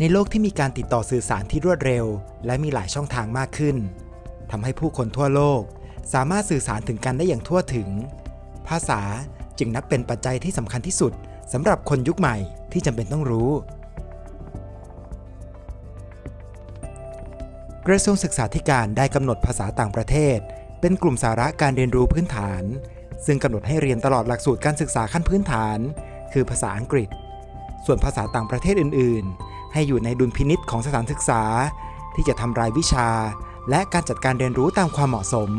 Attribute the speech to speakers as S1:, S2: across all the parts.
S1: ในโลกที่มีการติดต่อสื่อสารที่รวดเร็ว และมีหลายช่องทางมากขึ้นทำให้ผู้คนทั่วโลก สามารถสื่อสารถึงกันได้อย่างทั่วถึง ภาษาจึงนับเป็นปัจจัยที่สำคัญที่สุดสำหรับคนยุคใหม่ที่จำเป็นต้องรู้ กระทรวงศึกษาธิการได้กำหนดภาษาต่างประเทศ เป็นกลุ่มสาระการเรียนรู้พื้นฐาน ซึ่งกำหนดให้เรียนตลอดหลักสูตรการศึกษาขั้นพื้นฐาน คือภาษาอังกฤษ ส่วนภาษาต่างประเทศอื่น ๆ ให้อยู่ในดุลพินิษของสถานศึกษา ที่จะทำรายวิชา และการจัดการเรียนรู้ตามความเหมาะสม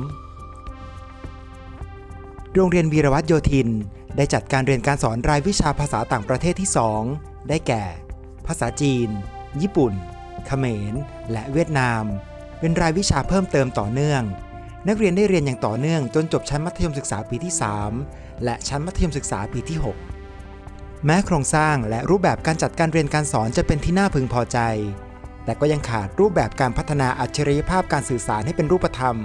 S1: โรงเรียนวีรวัตรโยธิน ได้จัดการเรียนการสอนรายวิชาภาษาต่างประเทศที่ 2 ได้แก่ ภาษาจีน ญี่ปุ่น เขมร และเวียดนาม เป็นรายวิชาเพิ่มเติมต่อเนื่อง นักเรียนได้เรียนอย่างต่อเนื่องจนจบชั้นมัธยมศึกษาปีที่ 3 และชั้นมัธยมศึกษาปีที่ 6 แม้โครงสร้างและรูปแบบการจัดการเรียนการสอนจะเป็นที่น่าพึงพอใจ แต่ก็ยังขาดรูปแบบการพัฒนาอัจฉริยภาพการสื่อสารให้เป็นรูปธรรม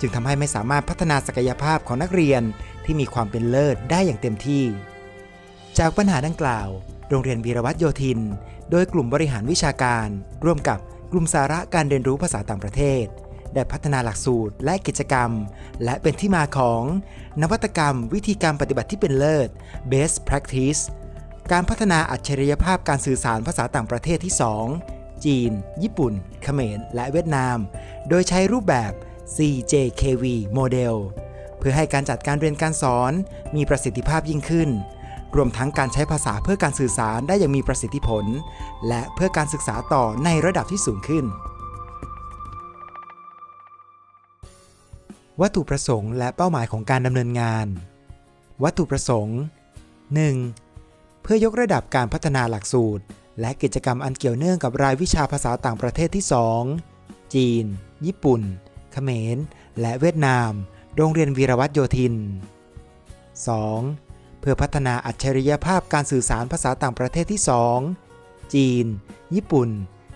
S1: จึงทำให้ไม่สามารถพัฒนาศักยภาพของนักเรียนที่มีความเป็นเลิศได้อย่างเต็มที่ จากปัญหาดังกล่าว โรงเรียนวีรวัตรโยธิน โดยกลุ่มบริหารวิชาการ ร่วมกับกลุ่มสาระการเรียนรู้ภาษาต่างประเทศ ได้พัฒนาหลักสูตรและกิจกรรม และเป็นที่มาของ นวัตกรรมวิธีการปฏิบัติที่เป็นเลิศ best practice การพัฒนาอัจฉริยภาพการสื่อสารภาษาต่างประเทศที่ 2 จีน ญี่ปุ่น เขมร และเวียดนาม โดยใช้รูปแบบ CJKV โมเดลเพื่อให้การจัดการเรียนการสอนมีประสิทธิภาพยิ่งขึ้น รวมทั้งการใช้ภาษาเพื่อการสื่อสารได้อย่างมีประสิทธิผล และเพื่อการศึกษาต่อในระดับที่สูงขึ้น วัตถุประสงค์และเป้าหมายของการดำเนินงาน วัตถุประสงค์ 1. เพื่อยกระดับการพัฒนาหลักสูตร และกิจกรรมอันเกี่ยวเนื่องกับรายวิชาภาษาต่างประเทศที่ 2 จีน ญี่ปุ่น เขมร และเวียดนาม โรงเรียนวีรวัตโยธิน 2. เพื่อพัฒนาอัจฉริยภาพการสื่อสารภาษาต่างประเทศที่ 2 จีน ญี่ปุ่น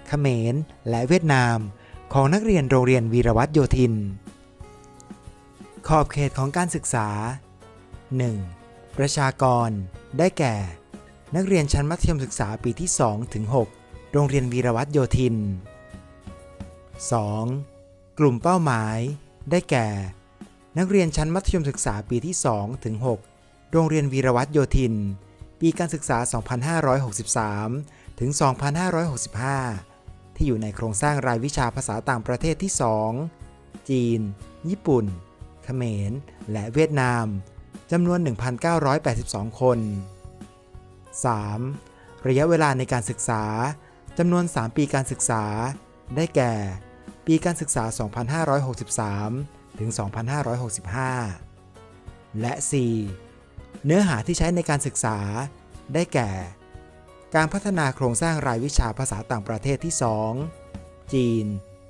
S1: เขมร และเวียดนาม ของนักเรียนโรงเรียนวีรวัตโยธิน ขอบเขตของการศึกษา 1. ประชากร ได้แก่ นักเรียนชั้นมัธยมศึกษาปีที่2ถึง6โรงเรียนวีรวัตรโยธิน 2. กลุ่มเป้าหมาย ได้แก่ นักเรียนชั้นมัธยมศึกษาปีที่2ถึง6โรงเรียนวีรวัตรโยธิน ปีการศึกษา 2563 ถึง 2565 ที่อยู่ในโครงสร้างรายวิชาภาษาต่างประเทศที่ 2 จีน ญี่ปุ่น เขมร และเวียดนามจำนวน 1,982 คน 3. ระยะเวลาในการศึกษาจำนวน 3 ปีการศึกษา ได้แก่ ปีการศึกษา 2563 ถึง 2565 และ 4. เนื้อหาที่ใช้ในการศึกษา ได้แก่ การพัฒนาโครงสร้างรายวิชาภาษาต่างประเทศที่ 2 จีน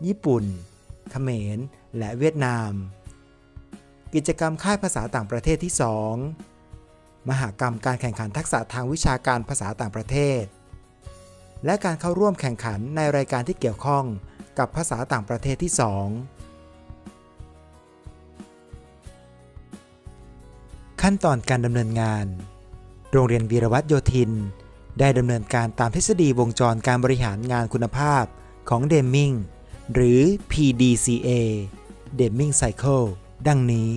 S1: ญี่ปุ่น เขมร และเวียดนาม กิจกรรมค่ายภาษาต่างประเทศที่ 2 มหากรรมการแข่งขันทักษะทางวิชาการภาษาต่างประเทศ และการเข้าร่วมแข่งขันในรายการที่เกี่ยวข้องกับภาษาต่างประเทศที่ 2 ขั้นตอนการดำเนินงาน โรงเรียนวีรวัตโยธิน ได้ดำเนินการตามทฤษฎีวงจรการบริหารงานคุณภาพของเดมมิงหรือ PDCA Deming Cycle ดังนี้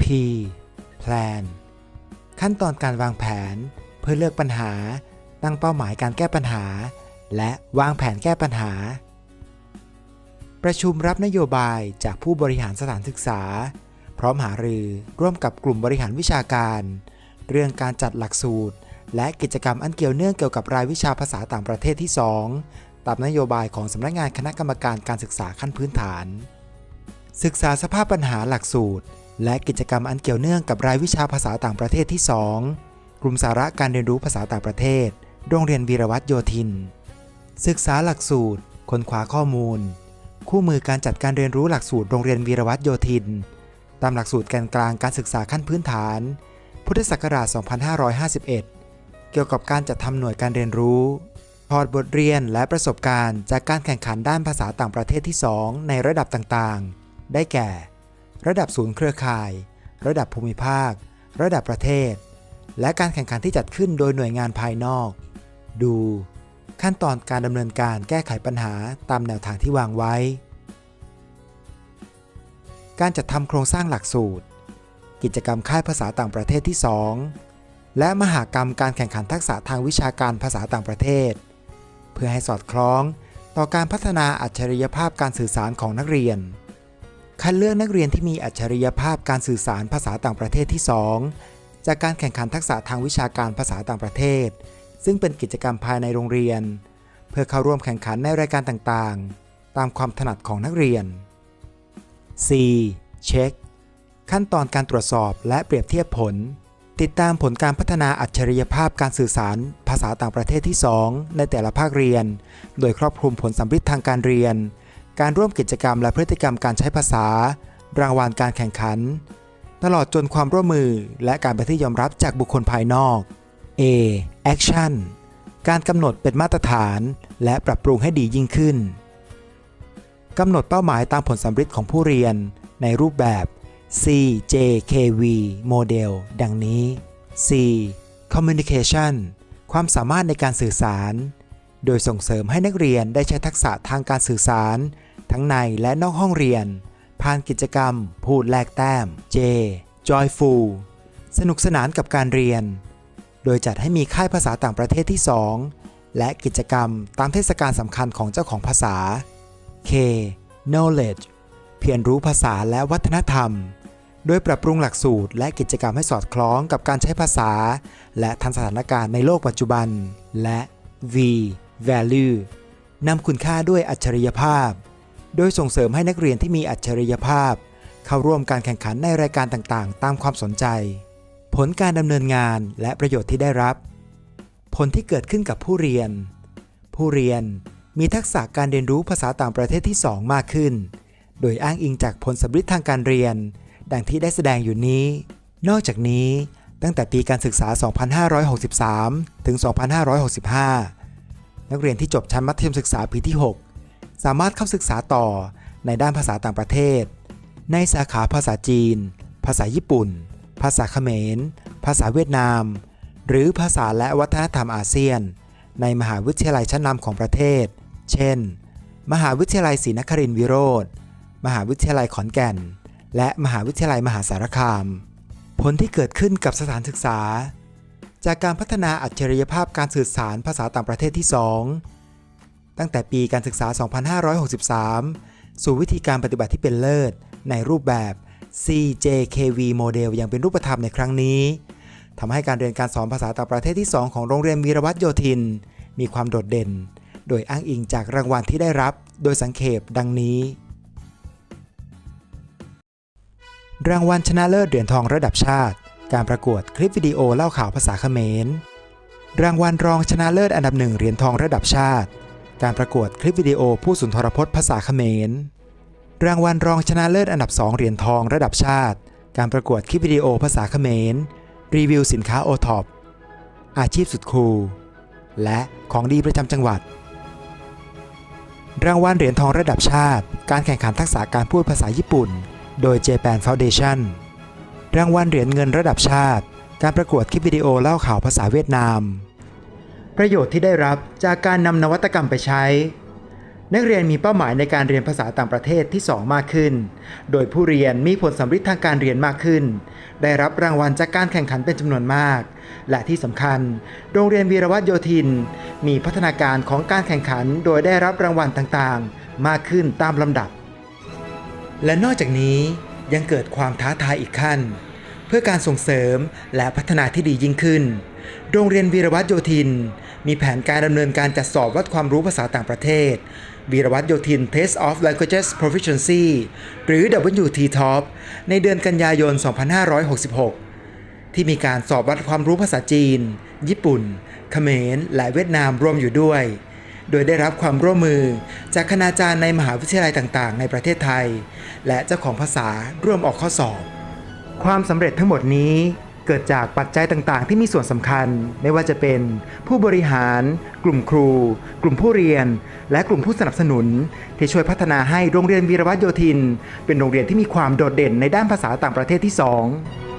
S1: P Plan ขั้นตอนการวางแผนเพื่อเลือกปัญหา ตั้งเป้าหมายการแก้ปัญหา และวางแผนแก้ปัญหา ประชุมรับนโยบายจากผู้บริหารสถานศึกษา พร้อมหารือร่วมกับกลุ่มบริหารวิชาการ เรื่องการจัดหลักสูตร และกิจกรรมอันเกี่ยวเนื่องเกี่ยวกับรายวิชาภาษาต่างประเทศที่ 2 ตามนโยบายของสำนักงานคณะกรรมการการศึกษาขั้นพื้นฐาน ศึกษาสภาพปัญหาหลักสูตร และกิจกรรมอันเกี่ยวเนื่องกับรายวิชาภาษาต่างประเทศที่ 2 กลุ่มสาระการเรียนรู้ภาษาต่างประเทศ โรงเรียนวีรวัตโยธิน ศึกษาหลักสูตร ค้นคว้าข้อมูล คู่มือการจัดการเรียนรู้หลักสูตรโรงเรียนวีรวัตโยธิน ตามหลักสูตรแกนกลางการศึกษาขั้นพื้นฐาน พุทธศักราช 2551 เกี่ยวกับการจัดทำหน่วยการเรียนรู้พอร์ตบทเรียนและประสบการณ์จากการแข่งขันด้านภาษาต่างประเทศที่ 2 ในระดับต่างๆ ได้แก่ ระดับศูนย์เครือข่าย ระดับภูมิภาค ระดับประเทศ และการแข่งขันที่จัดขึ้นโดยหน่วยงานภายนอก ดู ขั้นตอนการดำเนินการแก้ไขปัญหาตามแนวทางที่วางไว้ การจัดทำโครงสร้างหลักสูตร กิจกรรมค่ายภาษาต่างประเทศที่ 2 และมหากรรมการแข่งขันทักษะทางวิชาการภาษาต่างประเทศ เพื่อให้สอดคล้องต่อการพัฒนาอัจฉริยภาพการสื่อสารของนักเรียน คัดเลือกนักเรียนที่มีอัจฉริยภาพการสื่อสารภาษาต่างประเทศที่ 2 จากการแข่งขันทักษะทางวิชาการภาษาต่างประเทศ ซึ่งเป็นกิจกรรมภายในโรงเรียน เพื่อเข้าร่วมแข่งขันในรายการต่างๆ ตามความถนัดของนักเรียน C. เช็คขั้นตอนการตรวจสอบและเปรียบเทียบผล ติดตามผลการพัฒนาอัจฉริยภาพการสื่อสาร ภาษาต่างประเทศที่ 2 ในแต่ละภาคเรียน โดยครอบคลุมผลสัมฤทธิ์ทางการเรียน การร่วมกิจกรรมและพฤติกรรมการใช้ภาษา รางวัลการแข่งขัน ตลอดจนความร่วมมือและการเป็นที่ยอมรับจากบุคคลภายนอก A. Action การกำหนดเป็นมาตรฐาน และปรับปรุงให้ดียิ่งขึ้นกำหนดเป้าหมายตามผลสัมฤทธิ์ของผู้เรียน ในรูปแบบ CJKV โมเดลดังนี้ C Communication ความสามารถในการสื่อสาร โดยส่งเสริมให้นักเรียนได้ใช้ทักษะทางการสื่อสาร ทั้งในและนอกห้องเรียน ผ่านกิจกรรม พูดแลกแต้ม J Joyful สนุกสนานกับการเรียน โดยจัดให้มีค่ายภาษาต่างประเทศที่ 2 และกิจกรรมตามเทศกาลสำคัญของเจ้าของภาษา K knowledge เพียรรู้ภาษาและวัฒนธรรม โดยปรับปรุงหลักสูตร และกิจกรรมให้สอดคล้องกับการใช้ภาษา และทันสถานการณ์ในโลกปัจจุบัน และ V value นำคุณค่าด้วยอัจฉริยภาพ โดยส่งเสริมให้นักเรียนที่มีอัจฉริยภาพ เข้าร่วมการแข่งขันในรายการต่างๆ ตามความสนใจ ผลการดำเนินงานและประโยชน์ที่ได้รับ ผลที่เกิดขึ้นกับผู้เรียน ผู้เรียนมีทักษะการเรียนรู้ภาษาต่างประเทศที่ 2 มากขึ้น โดยอ้างอิงจากผลสำฤทธิ์ทางการเรียน ดังที่ได้แสดงอยู่นี้ นอกจากนี้ ตั้งแต่ปีการศึกษา 2563 ถึง 2565 นักเรียนที่จบชั้นมัธยมศึกษาปีที่ 6 สามารถเข้าศึกษาต่อในด้านภาษาต่างประเทศ ในสาขาภาษาจีน ภาษาญี่ปุ่น ภาษาเขมร ภาษาเวียดนาม หรือภาษาและวัฒนธรรมอาเซียน ในมหาวิทยาลัยชั้นนำของประเทศ เช่น มหาวิทยาลัยศรีนครินทรวิโรธมหาวิทยาลัยขอนแก่น และมหาวิทยาลัยมหาสารคาม ผลที่เกิดขึ้นกับสถานศึกษา จากการพัฒนาอัจฉริยภาพการสื่อสารภาษาต่างประเทศที่ 2 ตั้งแต่ปีการศึกษา 2563 สู่วิธีการปฏิบัติที่เป็นเลิศ ในรูปแบบ CJKV โมเดลอย่างเป็นรูปธรรมในครั้งนี้ทำให้การเรียนการสอนภาษาต่างประเทศที่ 2 ของโรงเรียนวีรวัตรโยธิน มีความโดดเด่น โดยอ้างอิงจากรางวัลที่ได้รับ โดยสังเขปดังนี้ รางวัลชนะเลิศเหรียญทองระดับชาติ การประกวดคลิปวิดีโอเล่าข่าวภาษาเขมร รางวัลรองชนะเลิศอันดับหนึ่งเหรียญทองระดับชาติ การประกวดคลิปวิดีโอผู้สุนทรพจน์ภาษาเขมร รางวัลรองชนะเลิศอันดับสองเหรียญทองระดับชาติ การประกวดคลิปวิดีโอภาษาเขมร รีวิวสินค้าโอท็อป อาชีพสุดคูล และของดีประจำจังหวัด รางวัลเหรียญทองระดับชาติ การแข่งขันทักษะการพูดภาษาญี่ปุ่น โดย Japan Foundation รางวัลเหรียญเงินระดับชาติ การประกวดคลิปวิดีโอเล่าข่าวภาษาเวียดนาม ประโยชน์ที่ได้รับจากการนำนวัตกรรมไปใช้ นักเรียนมีเป้าหมายในการเรียนภาษาต่างประเทศที่ 2 มากขึ้น โดยผู้เรียนมีผลสำฤทธิ์ทางการเรียนมากขึ้น ได้รับรางวัลจากการแข่งขันเป็นจำนวนมาก และที่สำคัญ โรงเรียนวีรวัตรโยธิน มีพัฒนาการของการแข่งขัน โดยได้รับรางวัลต่างๆ มากขึ้นตามลำดับ และนอกจากนี้ ยังเกิดความท้าทายอีกขั้น เพื่อการส่งเสริมและพัฒนาที่ดียิ่งขึ้น โรงเรียนวีรวัตรโยธิน มีแผนการดำเนินการจัดสอบวัดความรู้ภาษาต่างประเทศวีรวัตรโยธิน Test of Languages Proficiency หรือ WT Top ในเดือนกันยายน 2566 ที่มีการสอบวัดความรู้ภาษาจีน ญี่ปุ่น เขมร และเวียดนามรวมอยู่ด้วย โดยได้รับความร่วมมือจากคณาจารย์ในมหาวิทยาลัยต่างๆ ในประเทศไทย และเจ้าของภาษาร่วมออกข้อสอบ ความสำเร็จทั้งหมดนี้เกิดจากปัจจัยต่างๆ ที่มีส่วนสำคัญ ไม่ว่าจะเป็น ผู้บริหาร กลุ่มครู กลุ่มผู้เรียน และกลุ่มผู้สนับสนุน ที่ช่วยพัฒนาให้โรงเรียนวีรวัตรโยธิน เป็นโรงเรียนที่มีความโดดเด่นในด้านภาษาต่างประเทศที่ 2